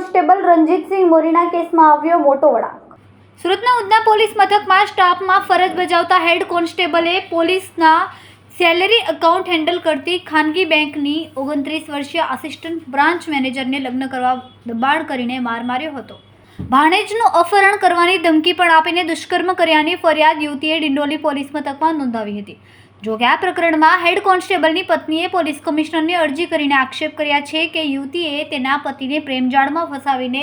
Constable Ranjitsinh મોરીના કેસમાં આવ્યો મોટો વળાંક. સુરતના ઉધના પોલીસ મથકમાં સ્ટાફમાં ફરજ બજાવતા હેડ કોન્સ્ટેબલે પોલીસના સેલેરી એકાઉન્ટ હેન્ડલ કરતી ખાનગી બેંકની ઓગણત્રીસ વર્ષીય આસિસ્ટન્ટ બ્રાન્ચ મેનેજરને લગ્ન કરવા દબાણ કરીને માર માર્યો હતો. ભાણેજનું અપહરણ કરવાની ધમકી પણ આપીને દુષ્કર્મ કર્યાની ફરિયાદ યુવતીએ ડિંડોલી પોલીસ મથકમાં નોંધાવી હતી. જો કે આ પ્રકરણમાં હેડ કોન્સ્ટેબલની પત્નીએ પોલીસ કમિશનરને અરજી કરીને આક્ષેપ કર્યા છે કે યુવતીએ તેના પતિને પ્રેમજાળમાં ફસાવીને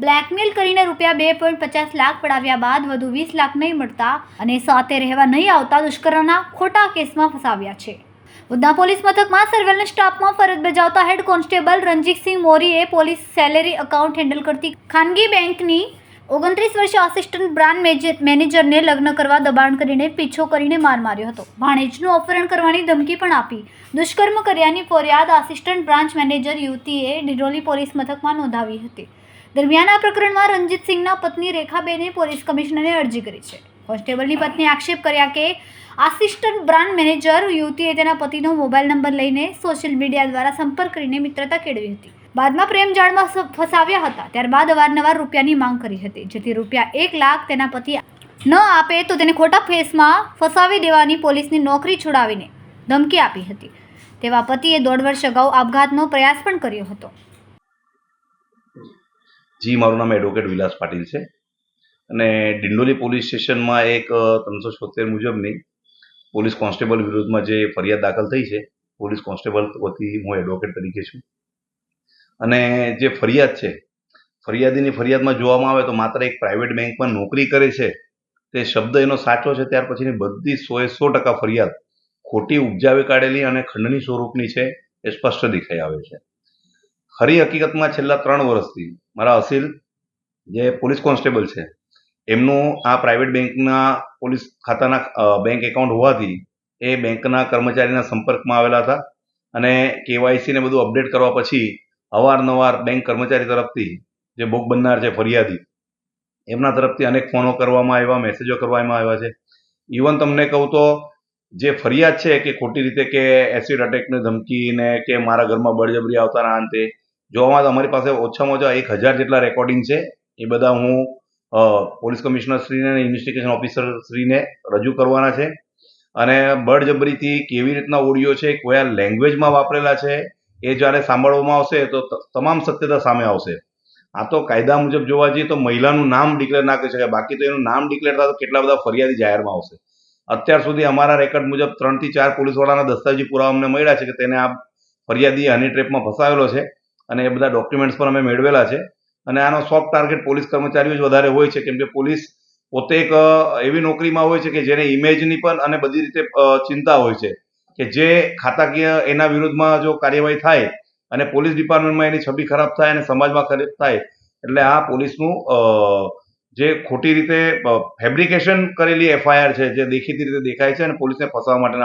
બ્લેકમેલ કરીને રૂપિયા બે પોઈન્ટ પચાસ લાખ પડાવ્યા બાદ વધુ વીસ લાખ નહીં મળતા અને સાથે રહેવા નહીં આવતા દુષ્કર્મના ખોટા કેસમાં ફસાવ્યા છે. ઉધના પોલીસ મથકમાં સર્વેલન્સ સ્ટાફમાં ફરજ બજાવતા હેડ કોન્સ્ટેબલ રણજીતસિંહ મોરીએ પોલીસ સેલેરી એકાઉન્ટ હેન્ડલ કરતી ખાનગી બેંકની ઓગણત્રીસ વર્ષીય આસિસ્ટન્ટ બ્રાન્ડ મેનેજરને લગ્ન કરવા દબાણ કરીને પીછો કરીને માર માર્યો હતો. ભાણેજનું અપહરણ કરવાની ધમકી પણ આપી. દુષ્કર્મ કર્યાની ફરિયાદ આસિસ્ટન્ટ બ્રાન્ચ મેનેજર યુવતીએ ડિરોલી પોલીસ મથકમાં નોંધાવી હતી. દરમિયાન આ પ્રકરણમાં રણજીતસિંહના પત્ની રેખાબેને પોલીસ કમિશનરને અરજી કરી છે. કોન્સ્ટેબલની પત્નીએ આક્ષેપ કર્યા કે આસિસ્ટન્ટ બ્રાન્ડ મેનેજર યુવતીએ તેના પતિનો મોબાઈલ નંબર લઈને સોશિયલ મીડિયા દ્વારા સંપર્ક કરીને મિત્રતા કેળવી હતી. બાદમાં પ્રેમજાળમાં સ- ફસાવ્યા હતા. ત્યારબાદ અવારનવાર રૂપિયાની માંગ કરી હતી. જેથી રૂપિયા એક લાખ તેના પતિ ન આપે તો તેને ખોટા ફેસમાં ફસાવી દેવાની પોલીસની નોકરી છોડાવીને ધમકી આપી હતી. તેવા પતિએ દોઢ વર્ષ અગાઉ આપઘાતનો પ્રયાસ પણ કર્યો હતો. જી, મારું નામ એડવોકેટ વિલાસ પાટીલ છે. અને ડિંડોલી પોલીસ સ્ટેશનમાં એક ત્રણસો છોતેર મુજબની પોલીસ કોન્સ્ટેબલ વિરુદ્ધમાં જે ફરિયાદ દાખલ થઈ છે, પોલીસ કોન્સ્ટેબલ વતી હું એડવોકેટ તરીકે છું. અને જે ફરિયાદ છે, ફરિયાદીની ફરિયાદમાં જોવામાં આવે તો માત્ર એક પ્રાઇવેટ બેંકમાં નોકરી કરે છે, તે શબ્દ એનો સાચો છે, ત્યાર પછીની બધી સોએ સો ટકા ફરિયાદ ખોટી ઉપજાવી કાઢેલી અને ખંડની સ્વરૂપની છે, એ સ્પષ્ટ દેખાઈ આવે છે. ખરી હકીકતમાં છેલ્લા ત્રણ વર્ષથી મારા અસીલ જે પોલીસ કોન્સ્ટેબલ છે, એમનું આ પ્રાઇવેટ બેંકના પોલીસ ખાતાના બેંક એકાઉન્ટ હોવાથી એ બેંકના કર્મચારીના સંપર્કમાં આવેલા હતા અને કેવાયસી ને બધું અપડેટ કરવા પછી અવારનવાર બેંક કર્મચારી તરફથી જે ભોગ બનનાર છે ફરિયાદી, એમના તરફથી અનેક ફોનો કરવામાં આવ્યા, મેસેજો કરવામાં આવ્યા છે. ઇવન તમને કહું તો, જે ફરિયાદ છે કે ખોટી રીતે કે એસિડ અટેકની ધમકીને કે મારા ઘરમાં બળજબરી આવતાના અંતે, જોવામાં અમારી પાસે ઓછામાં ઓછા એક હજાર જેટલા રેકોર્ડિંગ છે. એ બધા હું પોલીસ કમિશનર શ્રીને અને ઇન્વેસ્ટિગેશન ઓફિસર શ્રીને રજૂ કરવાના છે. અને બળજબરીથી કેવી રીતના ઓડિયો છે, કયા લેંગ્વેજમાં વાપરેલા છે એ જ્યારે સાંભળવામાં આવશે તો તમામ સત્યતા સામે આવશે. આ તો કાયદા મુજબ જોવા જઈએ તો મહિલાનું નામ ડિક્લેર ના કરી શકાય, બાકી તો એનું નામ ડિક્લેર થાય તો કેટલા બધા ફરિયાદી જાહેરમાં આવશે. અત્યાર સુધી અમારા રેકર્ડ મુજબ ત્રણથી ચાર પોલીસવાળાના દસ્તાવેજી પુરાવા અમને મળ્યા છે કે તેને આ ફરિયાદી હની ટ્રેપમાં ફસાવેલો છે અને એ બધા ડોક્યુમેન્ટ્સ પણ અમે મેળવેલા છે. અને આનો સોફ્ટ ટાર્ગેટ પોલીસ કર્મચારીઓ જ વધારે હોય છે, કેમ કે પોલીસ પોતે એક એવી નોકરીમાં હોય છે કે જેને ઇમેજની પણ અને બધી રીતે ચિંતા હોય છે. કે જે ખાતાકીય એના વિરુદ્ધમાં જો કાર્યવાહી થાય અને પોલીસ ડિપાર્ટમેન્ટમાં એની છબી ખરાબ થાય અને સમાજમાં ખરાબ થાય, એટલે આ પોલીસનું જે ખોટી રીતે ફેબ્રિકેશન કરેલી એફઆઈઆર છે, જે દેખીતી રીતે દેખાય છે અને પોલીસને ફસાવવા માટેના